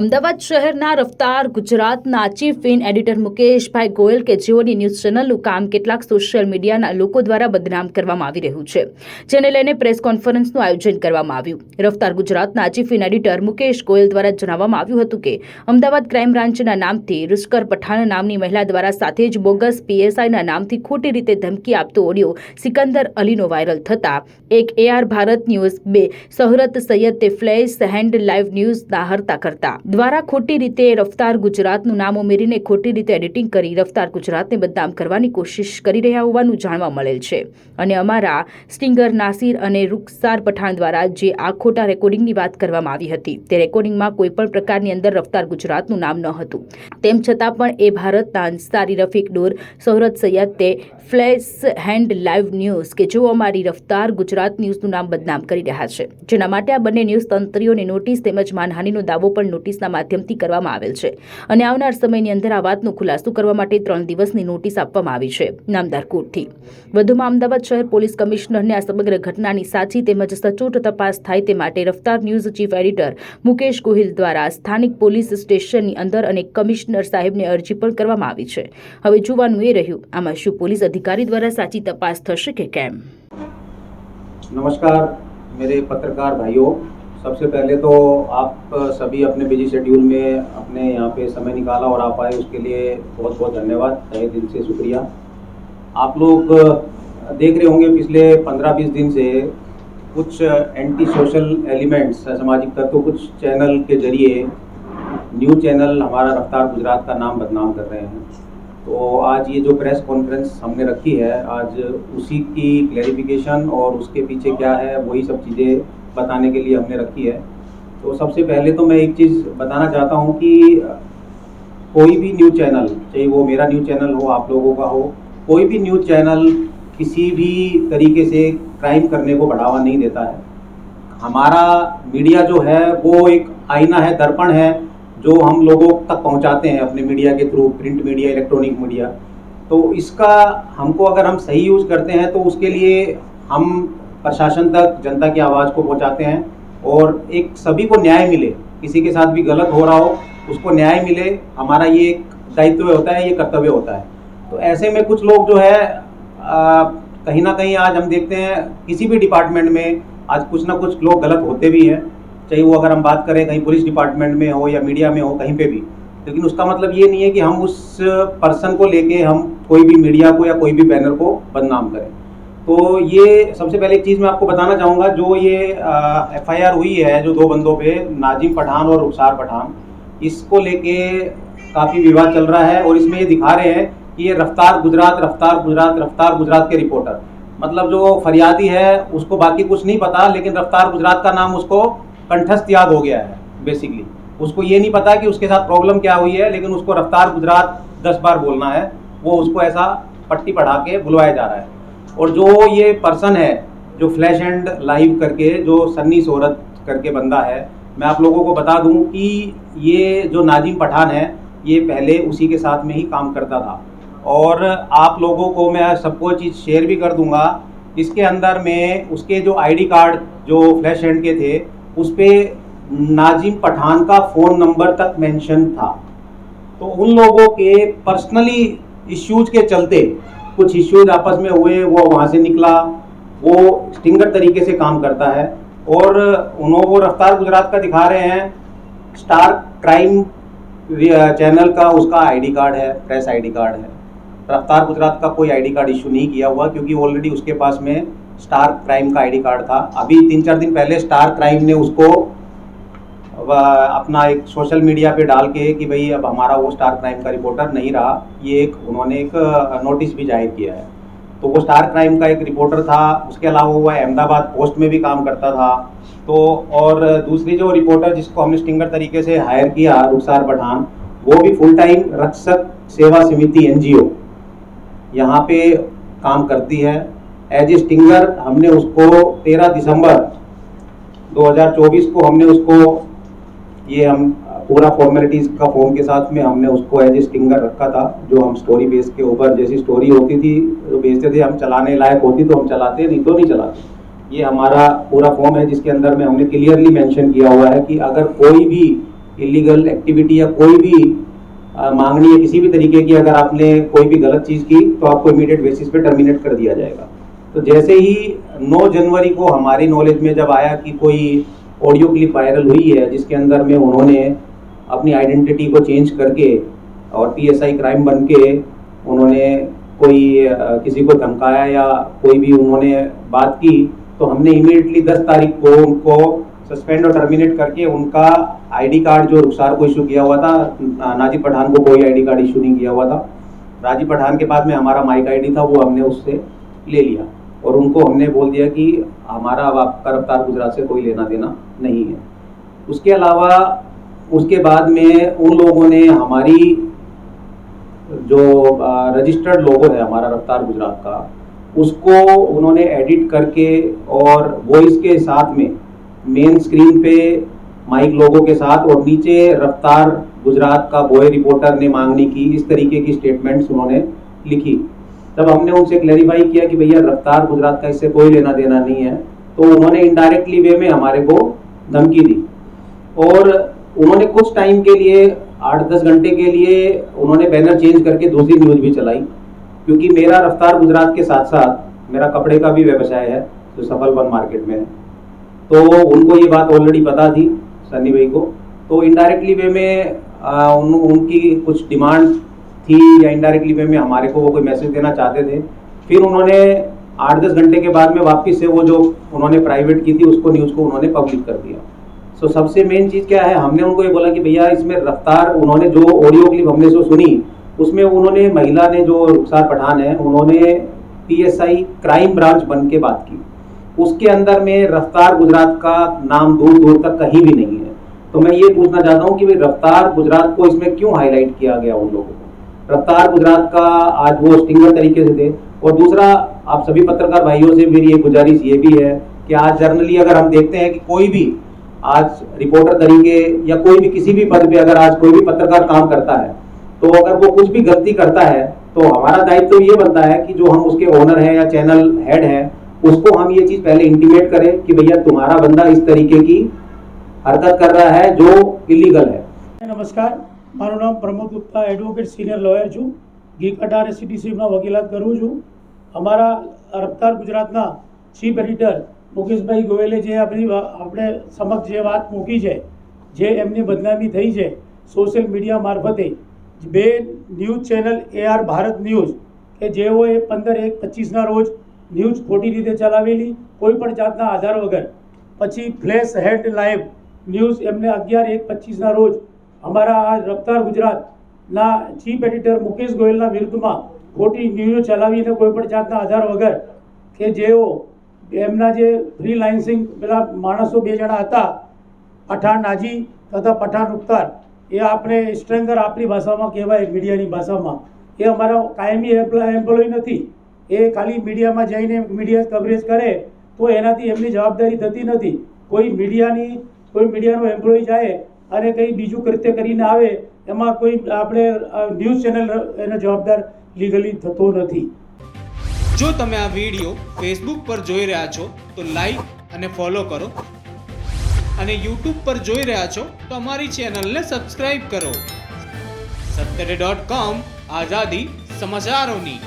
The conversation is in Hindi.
અમદાવાદ શહેરના રફતાર ગુજરાતના ચીફ ઇન એડિટર મુકેશભાઈ ગોયલ કે જેઓની ન્યૂઝ ચેનલનું કામ કેટલાક સોશિયલ મીડિયાના લોકો દ્વારા બદનામ કરવામાં આવી રહ્યું છે, જેને લઈને પ્રેસ કોન્ફરન્સનું આયોજન કરવામાં આવ્યું. રફતાર ગુજરાતના chief in editor Mukesh Goyal દ્વારા જણાવવામાં આવ્યું હતું કે, અમદાવાદ ક્રાઇમ બ્રાન્ચના નામથી રુસ્કર પઠાણ નામની મહિલા દ્વારા સાથે જ બોગસ પીએસઆઈના નામથી ખોટી રીતે ધમકી આપતો ઓડિયો સિકંદર અલીનો વાયરલ થતા, એક એઆર ભારત ન્યૂઝ બે સહરત સૈયદ તે ફ્લેશ હેન્ડ લાઈવ ન્યૂઝના દાહરતા કરતા. દ્વારા ખોટી રીતે રફતાર ગુજરાતનું નામ ઉમેરીને ખોટી રીતે એડિટિંગ કરી રફતાર ગુજરાતને બદનામ કરવાની કોશિશ કરી રહ્યા હોવાનું જાણવા મળેલ છે. અને અમારા સ્ટિંગર નાસિર અને રૂકસાર પઠાણ દ્વારા જે આ ખોટા રેકોર્ડિંગની વાત કરવામાં આવી હતી, તે રેકોર્ડિંગમાં કોઈપણ પ્રકારની અંદર રફતાર ગુજરાતનું નામ ન હતું. તેમ છતાં પણ એ ભારતના અંસારી રફીક ડોર સોહરત સૈયદ તે ફ્લેશ હેન્ડ લાઈવ ન્યૂઝ કે જેઓ અમારી રફતાર ગુજરાત ન્યૂઝનું નામ બદનામ કરી રહ્યા છે. જેના માટે આ બંને ન્યૂઝ તંત્રીઓને નોટિસ તેમજ માનહાનિનો દાવો પણ નોટિસના માધ્યમથી કરવામાં આવેલ છે અને આવનાર સમયની અંદર આ વાતનો ખુલાસો કરવા માટે ત્રણ દિવસની નોટિસ આપવામાં આવી છે નામદાર કોર્ટથી વધુમાં અમદાવાદ શહેર પોલીસ કમિશનરને આ સમગ્ર ઘટનાની સાચી તેમજ સચોટ તપાસ થાય તે માટે Raftaar news chief editor Mukesh Gohil દ્વારા સ્થાનિક પોલીસ સ્ટેશનની અંદર અને કમિશનર સાહેબને અરજી પણ કરવામાં આવી છે હવે જોવાનું એ રહ્યું આમાં શું પોલીસ અધિકારી દ્વારા સાચી તપાસ થશે કે કેમ नमस्कार मेरे पत्रकार भाइयों सबसे पहले तो आप सभी अपने बिज़ी शेड्यूल में अपने यहाँ पे समय निकाला और आप आए, उसके लिए बहुत बहुत धन्यवाद। तहे दिल से शुक्रिया। आप लोग देख रहे होंगे पिछले 15-20 दिन से कुछ एंटी सोशल एलिमेंट्स सामाजिक तत्व, कुछ चैनल के ज़रिए न्यूज़ चैनल हमारा रफ्तार गुजरात का नाम बदनाम कर रहे हैं। तो आज ये जो प्रेस कॉन्फ्रेंस हमने रखी है, आज उसी की क्लैरिफिकेशन और उसके पीछे क्या है, वही सब चीज़ें बताने के लिए हमने रखी है। तो सबसे पहले तो मैं एक चीज़ बताना चाहता हूँ कि, कोई भी न्यूज़ चैनल चाहे वो मेरा न्यूज़ चैनल हो, आप लोगों का हो, कोई भी न्यूज़ चैनल किसी भी तरीके से क्राइम करने को बढ़ावा नहीं देता है। हमारा मीडिया जो है, वो एक आईना है, दर्पण है जो हम लोगों तक पहुंचाते हैं अपने मीडिया के through print media electronic media तो इसका हमको अगर हम सही यूज़ करते हैं तो उसके लिए हम प्रशासन तक जनता की आवाज़ को पहुंचाते हैं और एक सभी को न्याय मिले। किसी के साथ भी गलत हो रहा हो उसको न्याय मिले। हमारा ये एक दायित्व होता है ये कर्तव्य होता है। तो ऐसे में कुछ लोग जो है आ, कहीं ना कहीं आज हम देखते हैं किसी भी डिपार्टमेंट में आज कुछ ना कुछ लोग गलत होते भी हैं। चाहे वो अगर हम बात करें कहीं पुलिस डिपार्टमेंट में हो या मीडिया में हो, कहीं पे भी। लेकिन उसका मतलब ये नहीं है कि हम उस पर्सन को लेके हम कोई भी मीडिया को या कोई भी बैनर को बदनाम करें। तो ये सबसे पहले एक चीज़ मैं आपको बताना चाहूँगा, जो ये एफ़ आई आर हुई है, जो दो बंदों पे, नाजिम पठान और रुखसार पठान, इसको लेके काफ़ी विवाद चल रहा है और इसमें ये दिखा रहे हैं कि ये रफ्तार गुजरात रफ्तार गुजरात रफ्तार गुजरात के रिपोर्टर मतलब जो फरियादी है, उसको बाकी कुछ नहीं पता, लेकिन रफ्तार गुजरात का नाम उसको कंठस्थ याद हो गया है बेसिकली उसको ये नहीं पता कि उसके साथ प्रॉब्लम क्या हुई है, लेकिन उसको रफ्तार गुजरात दस बार बोलना है। वो उसको ऐसा पट्टी पढ़ा के बुलवाया जा रहा है। और जो ये पर्सन है, जो फ्लैश एंड लाइव करके, जो सन्नी सोहरत करके बंदा है, मैं आप लोगों को बता दूँ कि ये जो नाजिम पठान है, ये पहले उसी के साथ में ही काम करता था। और आप लोगों को मैं सबको चीज़ शेयर भी कर दूँगा। इसके अंदर में उसके जो आईडी कार्ड जो फ्लैश एंड के थे उस पर नाजिम पठान का फ़ोन नंबर तक मेंशन था। तो उन लोगों के पर्सनली इश्यूज़ के चलते कुछ इश्यूज़ आपस में हुए, वो वहाँ से निकला। वो स्टिंगर तरीके से काम करता है और उन्होंने वो रफ्तार गुजरात का दिखा रहे हैं। स्टार क्राइम चैनल का उसका आईडी कार्ड है, प्रेस आईडी कार्ड है। रफ्तार गुजरात का कोई आईडी कार्ड इशू नहीं किया हुआ क्योंकि ऑलरेडी उसके पास में स्टार क्राइम का आईडी कार्ड था। अभी तीन चार दिन पहले स्टार क्राइम ने उसको अपना एक सोशल मीडिया पे डाल के कि भाई अब हमारा वो स्टार क्राइम का रिपोर्टर नहीं रहा। ये एक, उन्होंने एक नोटिस भी ज़ाहिर किया है। तो वो स्टार क्राइम का एक रिपोर्टर था। उसके अलावा वो अहमदाबाद पोस्ट में भी काम करता था। तो और दूसरी जो रिपोर्टर जिसको हमने स्टिंगर तरीके से हायर किया, रुखसार पठान, वो भी फुल टाइम रक्षक सेवा समिति एनजीओ यहाँ पे काम करती है। एज ए स्टिंगर हमने उसको 13 दिसंबर 2024 को हमने उसको ये हम पूरा फॉर्मेलिटीज़ का फॉर्म के साथ में हमने उसको एज ए स्टिंगर रखा था जो हम स्टोरी बेस के ऊपर जैसी स्टोरी होती थी जो बेचते थे हम चलाने लायक होती तो हम चलाते नहीं तो नहीं चलाते। ये हमारा पूरा फॉर्म है जिसके अंदर में हमने क्लियरली मेंशन किया हुआ है कि अगर कोई भी इलीगल एक्टिविटी या कोई भी अ, मांगनी है किसी भी तरीके की अगर आपने कोई भी गलत चीज़ की तो आपको इमीडिएट बेसिस पे टर्मिनेट कर दिया जाएगा। तो जैसे ही 9 जनवरी को हमारी नॉलेज में जब आया कि कोई ऑडियो क्लिप वायरल हुई है, जिसके अंदर में उन्होंने अपनी आइडेंटिटी को चेंज करके और पीएसआई क्राइम बन के उन्होंने कोई किसी को धमकाया या कोई भी उन्होंने बात की तो हमने इमीडिएटली 10 तारीख को उनको सस्पेंड और टर्मिनेट करके उनका आईडी कार्ड जो रुखसार को इशू किया हुआ था नाजी पठान को कोई आईडी कार्ड इशू नहीं किया हुआ था। राजीव पठान के बाद में हमारा माइक आईडी था, वो हमने उससे ले लिया। और उनको हमने बोल दिया कि हमारा अब आपका रफ्तार गुजरात से कोई लेना देना नहीं है। उसके अलावा, उसके बाद में उन लोगों ने हमारी जो रजिस्टर्ड लोगो है हमारा रफ्तार गुजरात का, उसको उन्होंने एडिट करके और वॉइस के साथ में मेन स्क्रीन पे माइक लोगों के साथ और नीचे रफ्तार गुजरात का बॉय रिपोर्टर ने मांगनी की, इस तरीके की स्टेटमेंट्स उन्होंने लिखी। तब हमने उनसे क्लैरिफाई किया कि भैया रफ्तार गुजरात का इससे कोई लेना देना नहीं है। तो उन्होंने इनडायरेक्टली वे में हमारे को धमकी दी। और उन्होंने कुछ टाइम के लिए आठ दस घंटे के लिए उन्होंने बैनर चेंज करके दूसरी न्यूज़ भी चलाई। क्योंकि मेरा रफ्तार गुजरात के साथ साथ मेरा कपड़े का भी व्यवसाय है जो सफल वन मार्केट में है। तो उनको ये बात ऑलरेडी पता थी सनी भाई को। तो इनडायरेक्टली वे में आ, उन, उनकी कुछ डिमांड थी या इनडायरेक्टली वे में हमारे को वो कोई मैसेज देना चाहते थे। फिर उन्होंने आठ दस घंटे के बाद में वापस से वो जो उन्होंने प्राइवेट की थी उसको न्यूज़ को उन्होंने पब्लिक कर दिया। सो so, सबसे मेन चीज़ क्या है? हमने उनको ये बोला कि भैया इसमें रफ्तार उन्होंने जो ऑडियो क्लिप हमने जो सुनी उसमें उन्होंने महिला ने जो रुखसार पठान है उन्होंने पीएसआई क्राइम ब्रांच बन के बात की। उसके अंदर में रफ्तार गुजरात का नाम दूर दूर तक कहीं भी नहीं है। तो मैं ये पूछना चाहता हूँ कि भाई रफ्तार गुजरात को इसमें क्यों हाईलाइट किया गया उन लोगों रफ्तार गुजरात का आज वो स्टिंगर तरीके से थे। और दूसरा, आप सभी पत्रकार भाइयों से मेरी ये गुजारिश ये भी है कि आज जर्नली अगर हम देखते हैं कि कोई भी आज रिपोर्टर तरीके या कोई भी किसी भी पद पे अगर आज कोई भी पत्रकार काम करता है तो अगर वो कुछ भी गलती करता है तो हमारा दायित्व तो ये बनता है कि जो हम उसके ओनर हैं या चैनल हेड हैं, उसको हम ये चीज़ पहले इंटीमेट करें कि भैया तुम्हारा बंदा इस तरीके की हरकत कर रहा है जो इलीगल है। नमस्कार। મારું નામ Pramod Gupta advocate senior lawyer છું. ગી અને એસસીટીસીમાં વકીલાત કરું છું. અમારા રફતાર ગુજરાતના ચીફ એડિટર મુકેશભાઈ ગોયલે જે આપણી આપણે સમક્ષ જે વાત મૂકી છે, જે એમની બદનામી થઈ છે સોશિયલ મીડિયા મારફતે, બે news channel A R Bharat news, કે જેઓએ પંદર એક પચીસના રોજ ન્યૂઝ ખોટી રીતે ચલાવેલી, કોઈ પણ જાતના આધાર વગર. પછી ફ્લેશ હેડ લાઈવ ન્યૂઝ એમને અગિયાર એક પચીસના રોજ અમારા આ રફતાર ગુજરાતના ચીફ એડિટર મુકેશ ગોયલના વિરુદ્ધમાં ખોટી ન્યૂઝો ચલાવીને કોઈપણ જાતના આધાર વગર કે જેઓ એમના જે ફ્રીલાન્સિંગ પેલા માણસો બે જણા હતા, પઠાણ નાજી તથા પઠાણ ઉખ્તાર, એ આપણે સ્ટ્રેંગર આપણી ભાષામાં કહેવાય મીડિયાની ભાષામાં. એ અમારા કાયમી એમ્પ્લોય નથી. એ ખાલી મીડિયામાં જઈને મીડિયા કવરેજ કરે તો એનાથી એમની જવાબદારી થતી નથી. કોઈ મીડિયાની કોઈ મીડિયાનો એમ્પ્લોય જાય અને કંઈ બીજું કૃત્ય કરીને આવે, એમાં કોઈ આપણે ન્યૂઝ ચેનલ એનો જવાબદાર લીગલી થતો નથી. જો તમે આ વીડિયો ફેસબુક પર જોઈ રહ્યા છો, તો લાઈક અને ફોલો કરો. અને યુટ્યુબ પર જોઈ રહ્યા છો, તો અમારી ચેનલને સબસ્ક્રાઈબ કરો. સત્તરે ડોટ કોમ આઝાદી સમાચારોની.